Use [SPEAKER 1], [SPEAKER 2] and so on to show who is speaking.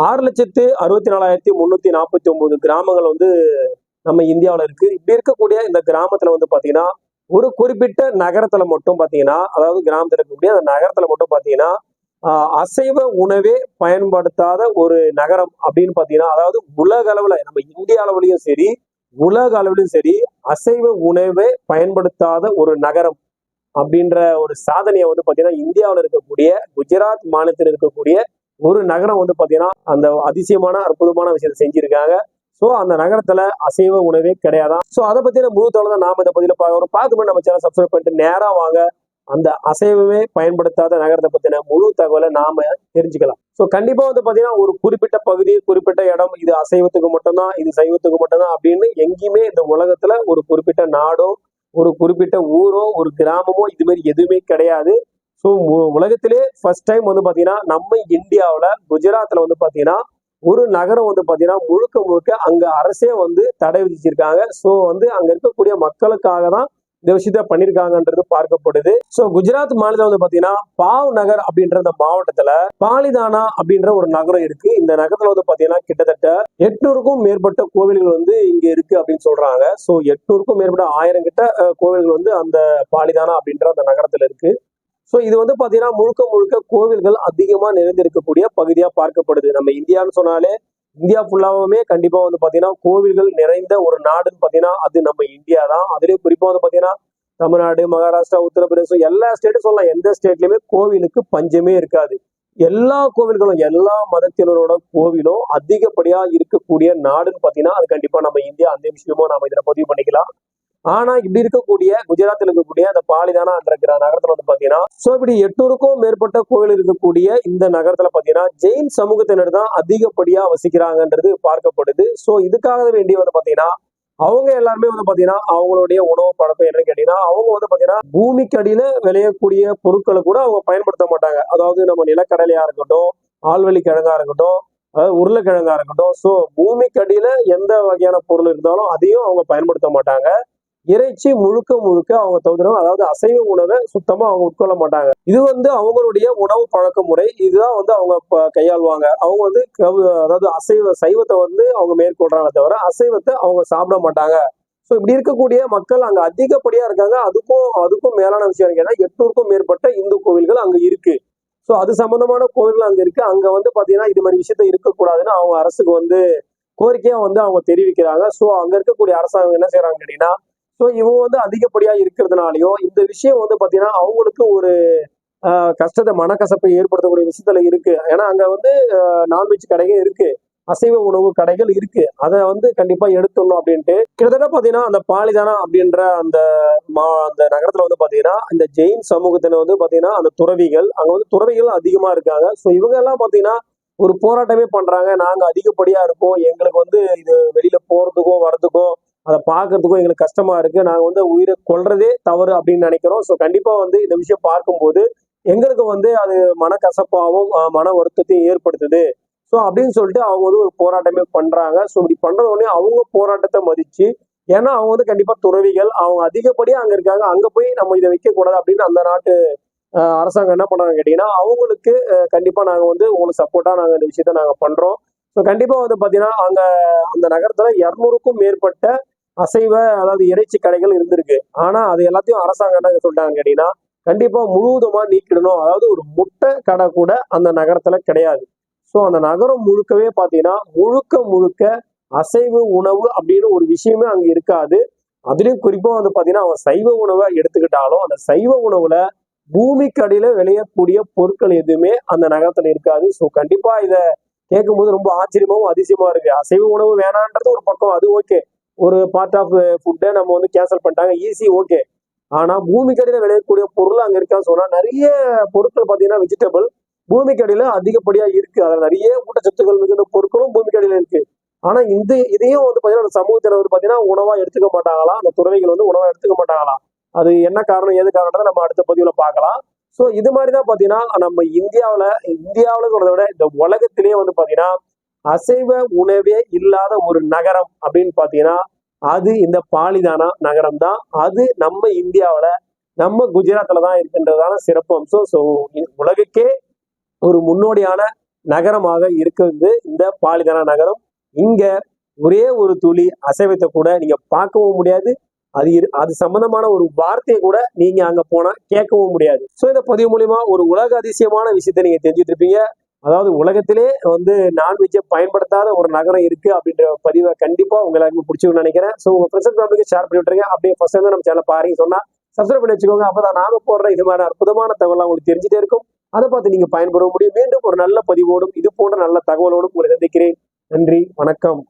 [SPEAKER 1] ஆறு லட்சத்து அறுபத்தி நாலாயிரத்தி முன்னூத்தி நாற்பத்தி ஒன்பது கிராமங்கள் வந்து நம்ம இந்தியாவில் இருக்கு. இப்படி இருக்கக்கூடிய இந்த கிராமத்துல வந்து பாத்தீங்கன்னா ஒரு குறிப்பிட்ட நகரத்துல மட்டும் பாத்தீங்கன்னா அதாவது கிராமத்துல இருக்கக்கூடிய அந்த நகரத்துல மட்டும் பாத்தீங்கன்னா அசைவ உணவே பயன்படுத்தாத ஒரு நகரம் அப்படின்னு பாத்தீங்கன்னா அதாவது உலக அளவுல நம்ம இந்திய அளவுலயும் சரி உலக அளவிலும் சரி அசைவ உணவே பயன்படுத்தாத ஒரு நகரம் அப்படின்ற ஒரு சாதனையை வந்து பாத்தீங்கன்னா இந்தியாவில் இருக்கக்கூடிய குஜராத் மாநிலத்தில் இருக்கக்கூடிய ஒரு நகரம் வந்து பாத்தீங்கன்னா அந்த அதிசயமான அற்புதமான விஷயத்தை செஞ்சிருக்காங்க. ஸோ அந்த நகரத்துல அசைவ உணவே கிடையாதான் ஸோ அதை பத்தின முழு தகவல் தான் நாம இந்த பதில பார்க்குறோம் பார்த்து நம்ம சேனல் சப்ஸ்கிரைப் பண்ணிட்டு நேராக வாங்க. அந்த அசைவமே பயன்படுத்தாத நகரத்தை பத்தின முழு தகவலை நாம தெரிஞ்சுக்கலாம். ஸோ கண்டிப்பா வந்து பாத்தீங்கன்னா ஒரு குறிப்பிட்ட பகுதி குறிப்பிட்ட இடம் இது அசைவத்துக்கு மட்டும்தான் இது சைவத்துக்கு மட்டும்தான் அப்படின்னு எங்கேயுமே இந்த உலகத்துல ஒரு குறிப்பிட்ட நாடோ ஒரு குறிப்பிட்ட ஊரோ ஒரு கிராமமோ இது மாதிரி எதுவுமே கிடையாது. ஸோ உலகத்திலே ஃபர்ஸ்ட் டைம் வந்து பார்த்தீங்கன்னா நம்ம இந்தியாவில் குஜராத்தில் வந்து பார்த்தீங்கன்னா ஒரு நகரம் வந்து பார்த்தீங்கன்னா முழுக்க முழுக்க அங்கே அரசே வந்து தடை விதிச்சிருக்காங்க. ஸோ வந்து அங்கே இருக்கக்கூடிய மக்களுக்காக தான் இந்த விஷயத்த பண்ணியிருக்காங்கன்றது பார்க்கப்படுது. ஸோ குஜராத் மாநிலம் வந்து பார்த்தீங்கன்னா பாவ் நகர் அப்படின்ற அந்த மாவட்டத்தில் பாலிதானா அப்படின்ற ஒரு நகரம் இருக்கு. இந்த நகரத்தில் வந்து பார்த்தீங்கன்னா கிட்டத்தட்ட எட்நூறுக்கும் மேற்பட்ட கோவில்கள் வந்து இங்கே இருக்கு அப்படின்னு சொல்றாங்க. ஸோ எட்நூறுக்கும் மேற்பட்ட ஆயிரம் கிட்ட கோவில்கள் வந்து அந்த பாலிதானா அப்படின்ற அந்த நகரத்தில் இருக்கு. ஸோ இது வந்து பாத்தீங்கன்னா முழுக்க முழுக்க கோவில்கள் அதிகமா நிறைந்திருக்கக்கூடிய பகுதியா பார்க்கப்படுது. நம்ம இந்தியான்னு சொன்னாலே இந்தியா ஃபுல்லாவுமே கண்டிப்பா வந்து பாத்தீங்கன்னா கோவில்கள் நிறைந்த ஒரு நாடுன்னு பாத்தீங்கன்னா அது நம்ம இந்தியா தான். அதுலயும் குறிப்பா வந்து பாத்தீங்கன்னா தமிழ்நாடு மகாராஷ்டிரா உத்தரப்பிரதேசம் எல்லா ஸ்டேட்டும் சொல்லலாம். எந்த ஸ்டேட்லயுமே கோவிலுக்கு பஞ்சமே இருக்காது. எல்லா கோவில்களும் எல்லா மதத்தினரோட கோவிலும் அதிகப்படியா இருக்கக்கூடிய நாடுன்னு பாத்தீங்கன்னா அது கண்டிப்பா நம்ம இந்தியா அந்த விஷயமும் நாம இதுல பதிவு பண்ணிக்கலாம். ஆனா இப்படி இருக்கக்கூடிய குஜராத்தில் இருக்கக்கூடிய அந்த பாலிதானா என்ற நகரத்துல வந்து பாத்தீங்கன்னா சோ இப்படி எட்நூறுக்கும் மேற்பட்ட கோயில் இருக்கக்கூடிய இந்த நகரத்துல பாத்தீங்கன்னா ஜெயின் சமூகத்தினர் தான் அதிகப்படியா வசிக்கிறாங்கன்றது பார்க்கப்படுது. சோ இதுக்காக வேண்டி வந்து பாத்தீங்கன்னா அவங்க எல்லாருமே வந்து பாத்தீங்கன்னா அவங்களுடைய உணவு பழக்கம் என்னன்னு கேட்டீங்கன்னா அவங்க வந்து பாத்தீங்கன்னா பூமிக்கு அடியில விளையக்கூடிய பொருட்களை கூட அவங்க பயன்படுத்த மாட்டாங்க. அதாவது நம்ம நிலக்கடலையா இருக்கட்டும் ஆழ்வெளி கிழங்கா இருக்கட்டும் அதாவது உருளைக்கிழங்கா இருக்கட்டும் ஸோ பூமிக்கு அடியில எந்த வகையான பொருள் இருந்தாலும் அதையும் அவங்க பயன்படுத்த மாட்டாங்க. இறைச்சி முழுக்க முழுக்க அவங்க தவிர்த்து அதாவது அசைவ உணவை சுத்தமா அவங்க உட்கொள்ள மாட்டாங்க. இது வந்து அவங்களுடைய உணவு பழக்க முறை. இதுதான் வந்து அவங்க கையாள்வாங்க. அவங்க வந்து கவு- அதாவது அசைவ சைவத்தை வந்து அவங்க மேற்கொள்றாங்க தவிர அசைவத்தை அவங்க சாப்பிட மாட்டாங்க. ஸோ இப்படி இருக்கக்கூடிய மக்கள் அங்க அதிகப்படியா இருக்காங்க. அதுக்கும் அதுக்கும் மேலான விஷயம் கேட்டால் எட்நூறுக்கும் மேற்பட்ட இந்து கோவில்கள் அங்க இருக்கு. ஸோ அது சம்பந்தமான கோவில்கள் அங்க இருக்கு. அங்க வந்து பாத்தீங்கன்னா இது மாதிரி விஷயத்த இருக்கக்கூடாதுன்னு அவங்க அரசுக்கு வந்து கோரிக்கையா வந்து அவங்க தெரிவிக்கிறாங்க. ஸோ அங்க இருக்கக்கூடிய அரசாங்கம் என்ன செய்யறாங்க கேட்டீங்கன்னா ஸோ இவங்க வந்து அதிகப்படியா இருக்கிறதுனாலயும் இந்த விஷயம் வந்து பாத்தீங்கன்னா அவங்களுக்கு ஒரு கஷ்டத்தை மனக்கசப்பை ஏற்படுத்தக்கூடிய விஷயத்துல இருக்கு. ஏன்னா அங்க வந்து நான்வெஜ் கடைகள் இருக்கு. அசைவ உணவு கடைகள் இருக்கு. அதை வந்து கண்டிப்பா எடுத்துடணும் அப்படின்ட்டு. கிட்டத்தட்ட பாத்தீங்கன்னா அந்த பாலிதானா அப்படின்ற அந்த மா அந்த நகரத்துல வந்து பாத்தீங்கன்னா இந்த ஜெயின் சமூகத்தின வந்து பாத்தீங்கன்னா அந்த துறவிகள் அங்க வந்து துறவிகள் அதிகமா இருக்காங்க. ஸோ இவங்க எல்லாம் பாத்தீங்கன்னா ஒரு போராட்டமே பண்றாங்க. நாங்க அதிகப்படியா இருக்கோம். எங்களுக்கு வந்து இது வெளியில போறதுக்கோ வர்றதுக்கோ அதை பார்க்கறதுக்கும் எங்களுக்கு கஷ்டமா இருக்கு. நாங்க வந்து உயிரை கொல்றதே தவறு அப்படின்னு நினைக்கிறோம். ஸோ கண்டிப்பா வந்து இந்த விஷயம் பார்க்கும்போது எங்களுக்கு வந்து அது மனக்கசப்பாகவும் மன வருத்தத்தையும் ஏற்படுத்துது. ஸோ அப்படின்னு சொல்லிட்டு அவங்க வந்து ஒரு போராட்டமே பண்றாங்க. ஸோ இப்படி பண்றது உடனே அவங்க போராட்டத்தை மதிச்சு ஏன்னா அவங்க வந்து கண்டிப்பா துறவிகள். அவங்க அதிகப்படியா அங்க இருக்காங்க. அங்க போய் நம்ம இதை வைக்க கூடாது அப்படின்னு அந்த நாட்டு ஆஹ், அரசாங்கம் என்ன பண்றாங்க கேட்டீங்கன்னா அவங்களுக்கு கண்டிப்பா நாங்க வந்து உங்களுக்கு சப்போர்ட்டா நாங்க இந்த விஷயத்த நாங்க பண்றோம். ஸோ கண்டிப்பா வந்து பாத்தீங்கன்னா அங்க அந்த நகரத்துல இரநூறுக்கும் மேற்பட்ட அசைவ அதாவது இறைச்சி கடைகள் இருந்திருக்கு. ஆனா அது எல்லாத்தையும் அரசாங்கம் என்ன சொல்லிட்டாங்க கேட்டீங்கன்னா கண்டிப்பா முழுவதுமா நீக்கிடணும். அதாவது ஒரு முட்டை கடை கூட அந்த நகரத்துல கிடையாது. ஸோ அந்த நகரம் முழுக்கவே பாத்தீங்கன்னா முழுக்க முழுக்க அசைவு உணவு அப்படின்னு ஒரு விஷயமே அங்க இருக்காது. அதுலயும் குறிப்பா வந்து பாத்தீங்கன்னா அவன் சைவ உணவை எடுத்துக்கிட்டாலும் அந்த சைவ உணவுல பூமிக்கு அடியில விளையக்கூடிய பொருட்கள் எதுவுமே அந்த நகரத்துல இருக்காது. ஸோ கண்டிப்பா இதை கேட்கும்போது ரொம்ப ஆச்சரியமாவும் அதிசயமா இருக்கு. அசைவ உணவு வேணான்றது ஒரு பக்கம் அது ஓகே ஒரு பார்ட் ஆஃப் ஃபுட்டை நம்ம வந்து கேன்சல் பண்ணிட்டாங்க. ஈஸி ஓகே ஆனால் பூமிக்கடியில் விளையக்கூடிய பொருள் அங்கே இருக்கான்னு சொன்னால் நிறைய பொருட்கள் பார்த்தீங்கன்னா வெஜிடபிள் பூமிக்கடியில் அதிகப்படியாக இருக்குது அதில் நிறைய ஊட்டச்சத்துக்கள் மிகுந்த பொருட்களும் பூமிக்கடியில இருக்குது ஆனால் இந்த இதையும் வந்து பார்த்தீங்கன்னா அந்த சமூகத்தினர் வந்து பார்த்தீங்கன்னா உணவாக எடுத்துக்க மாட்டாங்களா? அந்த துறவிகள் வந்து உணவாக எடுத்துக்க மாட்டாங்களா? அது என்ன காரணம் ஏது காரணத்தை நம்ம அடுத்த பதிவில் பார்க்கலாம். ஸோ இது மாதிரி தான் பார்த்தீங்கன்னா நம்ம இந்தியாவில் இந்தியாவில் சொல்கிறத விட இந்த உலகத்திலேயே வந்து பார்த்தீங்கன்னா அசைவ உணவே இல்லாத ஒரு நகரம் அப்படின்னு பார்த்தீங்கன்னா அது இந்த பாலிதானா நகரம் தான் அது நம்ம இந்தியாவில் நம்ம குஜராத்தில் தான் இருக்கின்றதான சிறப்பு அம்சம் ஸோ உலகுக்கே ஒரு முன்னோடியான நகரமாக இருக்கிறது இந்த பாலிதானா நகரம். இங்க ஒரே ஒரு துளி அசைவத்தை கூட நீங்க பார்க்கவும் முடியாது. அது இரு- அது சம்பந்தமான ஒரு வார்த்தையை கூட நீங்க அங்க போனா கேட்கவும் முடியாது. ஸோ இந்த பதிவு மூலியமா ஒரு உலக அதிசயமான விஷயத்தை நீங்க தெரிஞ்சுட்டு இருப்பீங்க அதாவது உலகத்திலே வந்து நான்வெஜ்ஜை பயன்படுத்தாத ஒரு நகரம் இருக்கு அப்படின்ற பதிவை கண்டிப்பா உங்க எல்லாருக்கும் பிடிச்சிருக்கும்னு நினைக்கிறேன். ஸோ உங்க ஃப்ரெண்ட்ஸ் ஃபேமிலிக்கு ஷேர் பண்ணி விட்டுருங்க. அப்படியே ஃபர்ஸ்ட் வந்து நம்ம சேனல் பாருங்க சொன்னா சப்ஸ்கிரைப் பண்ணி வச்சுக்கோங்க. அப்பதான் நாங்க போடுற இது மாதிரி அற்புதமான தகவலாம் உங்களுக்கு தெரிஞ்சுட்டே இருக்கும். அதை பார்த்து நீங்க பயன்பெற முடியும். மீண்டும் ஒரு நல்ல பதிவோடும் இது போன்ற நல்ல தகவலோடும் உங்களை சந்திக்கிறேன். நன்றி வணக்கம்.